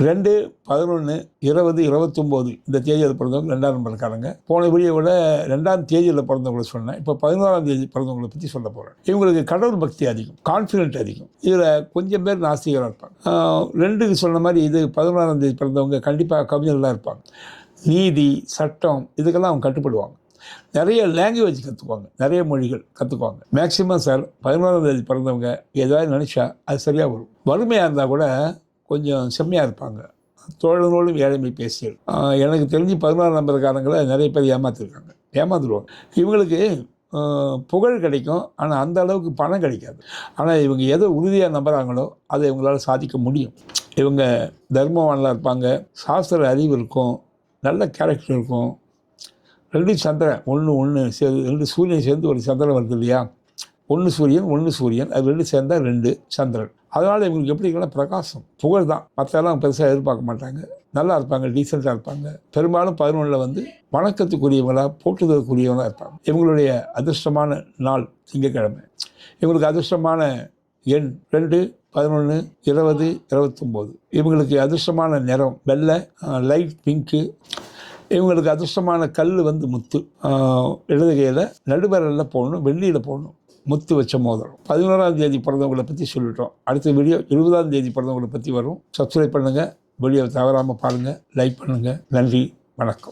ரெண்டு பதினொன்று இருபது இருபத்தொம்போது இந்த தேதியில் பிறந்தவங்க ரெண்டாம் நம்பர்காரங்க. போன விட ரெண்டாம் தேதியில் பிறந்தவங்களை சொன்னேன். இப்போ பதினோராம் தேதி பிறந்தவங்களை பற்றி சொல்ல போகிறேன் இவங்களுக்கு கடவுள் பக்தி அதிகம் கான்ஃபிடென்ட் அதிகம். இதில் கொஞ்சம் பேர் நாஸ்திகராக இருப்பாங்க. ரெண்டுக்கு சொன்ன மாதிரி இது பதினோராம் தேதி பிறந்தவங்க கண்டிப்பாக கவிஞர்களாக இருப்பாங்க. நீதி சட்டம் இதுக்கெல்லாம் அவங்க கட்டுப்படுவாங்க. நிறைய லாங்குவேஜ் கற்றுக்குவாங்க நிறைய மொழிகள் கற்றுக்குவாங்க மேக்ஸிமம் சார் பதினோராம் தேதி பிறந்தவங்க ஏதாவது நினச்சா அது சரியாக வரும். வறுமையாக இருந்தால் கூட கொஞ்சம் செம்மையாக இருப்பாங்க. தோழர்களோடும் ஏழைமை பேசியல். எனக்கு தெரிஞ்சு பதினாறு நம்பர்காரங்களை நிறைய பேர் ஏமாத்திருக்காங்க. ஏமாந்துருவாங்க. இவங்களுக்கு புகழ் கிடைக்கும். ஆனால் அந்த அளவுக்கு பணம் கிடைக்காது. ஆனால் இவங்க எதை உறுதியாக நம்புகிறாங்களோ அதை இவங்களால் சாதிக்க முடியும். இவங்க தர்மவான்லாம் இருப்பாங்க. சாஸ்திர அறிவு இருக்கும். நல்ல கேரக்டர் இருக்கும். ரெண்டு சந்திரன் ஒன்று ஒன்று சேர்ந்து ரெண்டு சூரியன் சேர்ந்து ஒரு சந்திரன் வருது இல்லையா? ஒன்று சூரியன் ஒன்று சூரியன். அது ரெண்டு சேர்ந்தால் ரெண்டு சந்திரன். அதனால் இவங்களுக்கு எப்படி இருக்குன்னா பிரகாசம். புகழ் தான். மற்றெல்லாம் பெருசாக எதிர்பார்க்க மாட்டாங்க. நல்லா இருப்பாங்க டீசெண்டாக இருப்பாங்க. பெரும்பாலும் பதினொன்றில் வந்து வணக்கத்துக்குரியவங்களா போட்டுதற்குரியவங்களாக இருப்பாங்க. இவங்களுடைய அதிர்ஷ்டமான நாள் திங்கக்கிழமை இவங்களுக்கு அதிர்ஷ்டமான எண் ரெண்டு பதினொன்று இருபது இருபத்தொம்போது. இவங்களுக்கு அதிர்ஷ்டமான நிறம் வெள்ளை லைட் பிங்க்கு இவங்களுக்கு அதிர்ஷ்டமான கல் வந்து முத்து. இடதுகையில் நடுவரில் போடணும் வெள்ளியில் போடணும். முத்து வச்ச மோதிரம். பதினோராம் தேதி பிறந்தவங்களை பற்றி சொல்லிட்டோம். அடுத்த வீடியோ இருபதாம் தேதி பிறந்தவங்களை பற்றி வரும். சப்ஸ்கிரைப் பண்ணுங்கள் வீடியோ தவறாமல் பாருங்கள் லைக் பண்ணுங்கள் நன்றி. வணக்கம்.